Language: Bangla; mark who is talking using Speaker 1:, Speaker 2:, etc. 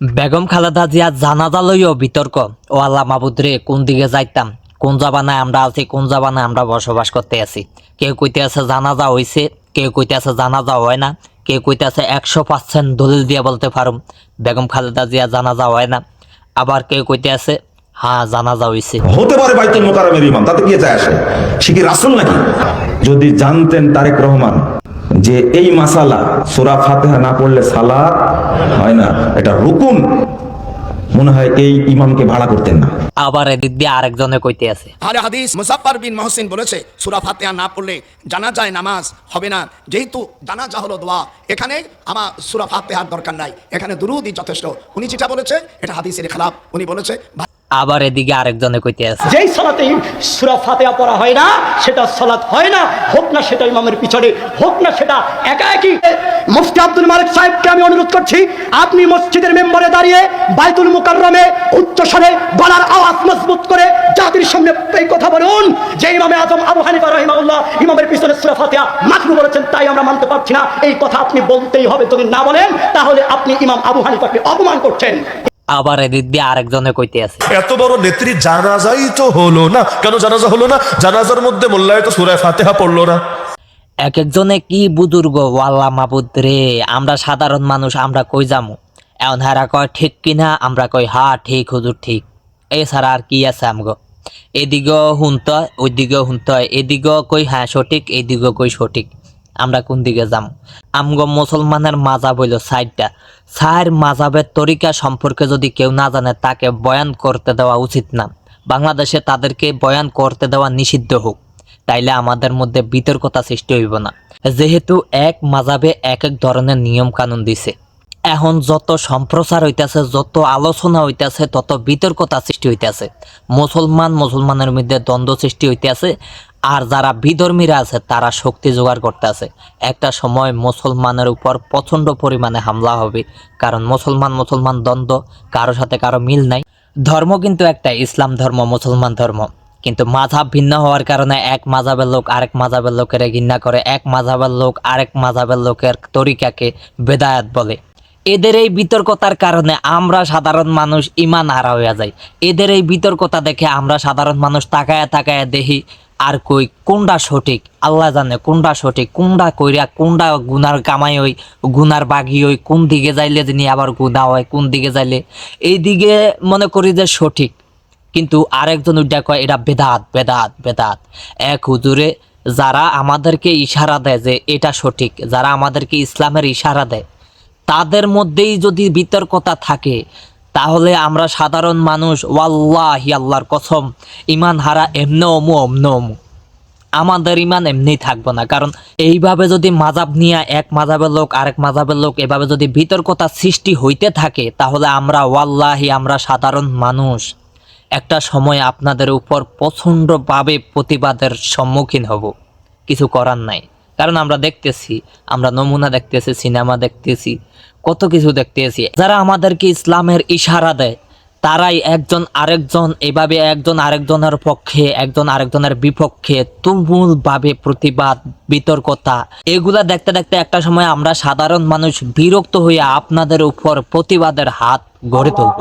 Speaker 1: বেগম খালেদা জিয়া জানাজা লইও বিতর্ক। ও আল্লাহ মাবুদরে কোন দিকে যাইতাম? কোন জাবানায় আমরা আছি কোন জাবানায় আমরা বসবাস করতে আছি? কেউ কইতে আছে জানাজা হইছে কেউ কইতে আছে জানাজা হয় না কেউ কইতে আছে একশো পার্সেন্ট দলিল দিয়ে বলতে পারুম। বেগম খালেদা জিয়া জানাজা হয় না আবার কেউ কইতে আছে হ্যাঁ জানাজা হইছে।
Speaker 2: হতে পারে বাইতুল মোকাররমের ইমাম তাতে কি যায় আসে। সে কি রাসূল নাকি? যদি জানতেন তারেক রহমান যে এই মাসালা সূরা ফাতিহা না পড়লে সালাত হয় না এটা রুকুন। মনে হয় এই ইমামকে ভাড়া করতেন না।
Speaker 1: আবার এদিক দিয়ে আরেকজনে কইতে আছে।
Speaker 3: আরে হাদিস মুসাফার বিন মহসিন বলেছে সুরা ফাতিহা না পড়লে জানাজায় নামাজ হবে না। যেহেতু জানাজা হলো দোয়া এখানে আমার সুরা ফাতিহার দরকার নাই এখানে দুরুদই যথেষ্ট। উনি যেটা বলেছে এটা হাদিসের খেলাফ। উনি বলেছে
Speaker 1: আবার এদিকে আরেকজনে কইতে আছে।
Speaker 4: যেই সালাতে সুরা ফাতেহা পড়া হয় না, সেটা সালাত হয় না, হোক না সেটা ইমামের পিছনে, হোক না সেটা একা একই মুফতি আব্দুল মালিক সাহেবকে আমি অনুরোধ করছি, আপনি মসজিদের মেম্বারে দাঁড়িয়ে বাইতুল মুকাররমে উচ্চস্বরে গলার আওয়াজ মজবুত করে জাতির সামনে এই কথা বলুন। যে ইমামে আজম আবু হানিফা রহিমাউল্লাহ ইমামের পিছনে সুরা ফাতিহা মাকরু বলেছেন, তাই আমরা মানতে পারছি না। এই কথা আপনি বলতেই হবে, যদি না বলেন, তাহলে আপনি ইমাম আবু হানিফাকে অপমান করছেন।
Speaker 1: আবার এদিক দিয়ে আরেকজনে কইতে আছে।
Speaker 5: এত বড় নেত্রী জানাজাই তো হলো না। কেন জানাজা হলো না? জানাজার মধ্যে মোল্লায় তো সুরায় ফাতেহা পড়ল না।
Speaker 1: এক একজনে কি বুজুর্গ? ওয়াল্লা মাবুদ রে আমরা সাধারণ মানুষ আমরা কই যামু? এখন হারা কয় ঠিক কিনা আমরা কই হা ঠিক হুজুর ঠিক। এছাড়া আর কি আছে আমগো? এদিকেও শুনতে হয় ওইদিকেও শুনতে হয়। এদিকেও কই হ্যাঁ সঠিক। এইদিকেও কই সঠিক। আমরা কোন দিকে যাম? আমগো মুসলমানের মাজাব হইল সাইডটা সার মাজাবের তরিকা সম্পর্কে যদি কেউ না জানে, তাকে বয়ান করতে দেওয়া উচিত না। বাংলাদেশে তাদেরকে বয়ান করতে দেওয়া নিষিদ্ধ হোক। তাইলে আমাদের মধ্যে বিতর্কতা সৃষ্টি হইব না। যেহেতু এক মাজাবে এক এক ধরনের নিয়ম কানুন দিছে। এখন যত সম্প্রচার হইতেছে, যত আলোচনা হইতাছে, তত বিতর্কতা সৃষ্টি হইতেছে। মুসলমান মুসলমানের মধ্যে দ্বন্দ্ব সৃষ্টি হইতাছে। আর যারা বিধর্মীরা আছে, তারা শক্তি জোগাড় করতে আছে। একটা সময় মুসলমানের উপর প্রচণ্ড পরিমাণে হামলা হবে, কারণ মুসলমান মুসলমান দ্বন্দ্ব, কারও সাথে কারও মিল নাই। ধর্ম কিন্তু একটা, ইসলাম ধর্ম, মুসলমান ধর্ম। কিন্তু মাঝাব ভিন্ন হওয়ার কারণে এক মাঝাবের লোক আরেক মাঝাবের লোকের ঘৃণা করে, এক মাঝাবের লোক আরেক মাঝাবের লোকের তরিকাকে বেদায়াত বলে। এদের এই বিতর্কতার কারণে আমরা সাধারণ মানুষ ইমান হারা হইয়া যাই। এদের এই বিতর্কতা দেখে আমরা সাধারণ মানুষ তাকায়া তাকায়া দেখি আর কই, কোনটা সঠিক? আল্লাহ জানে কোনটা সঠিক, কোনটা কইরা কোনটা গুনার কামাই হই, গুনার বাগি হই, কোন দিকে যাইলে যিনি আবার গুণা হয়, কোন দিকে যাইলে। এই দিকে মনে করি যে সঠিক। কিন্তু আরেকজন উড্ডা কয়, এটা বেদাত বেদাত বেদাত। এক হুজুরে যারা আমাদেরকে ইশারা দেয় যে এটা সঠিক, যারা আমাদেরকে ইসলামের ইশারা দেয়, তাদের মধ্যেই যদি বিতর্কতা থাকে তাহলে আমরা সাধারণ মানুষ, ওয়াল্লাহি আল্লাহর কসম ইমান হারা এমনে অমু, অমনে অমু। আমাদের ইমান এমনি থাকব না, কারণ এইভাবে যদি মাজাব নিয়ে এক মাজাবের লোক, আরেক মাজাবের লোক এভাবে যদি বিতর্কতা সৃষ্টি হইতে থাকে, তাহলে আমরা ওয়াল্লাহি আমরা সাধারণ মানুষ। একটা সময় আপনাদের উপর প্রচণ্ডভাবে প্রতিবাদের সম্মুখীন হব। কিছু করার নাই। কারণ আমরা দেখতেছি, আমরা নমুনা দেখতেছি, সিনেমা দেখতেছি কত কিছু দেখতেছি। যারা আমাদেরকে ইসলামের ইশারা দেয়, তারাই একজন আরেকজন, এভাবে একজন আরেকজনের পক্ষে, একজন আরেকজনের বিপক্ষে তুমুল ভাবে প্রতিবাদ, বিতর্কতা। এগুলা দেখতে দেখতে একটা সময় আমরা সাধারণ মানুষ বিরক্ত হইয়া আপনাদের উপর প্রতিবাদের হাত গড়ে তুলব।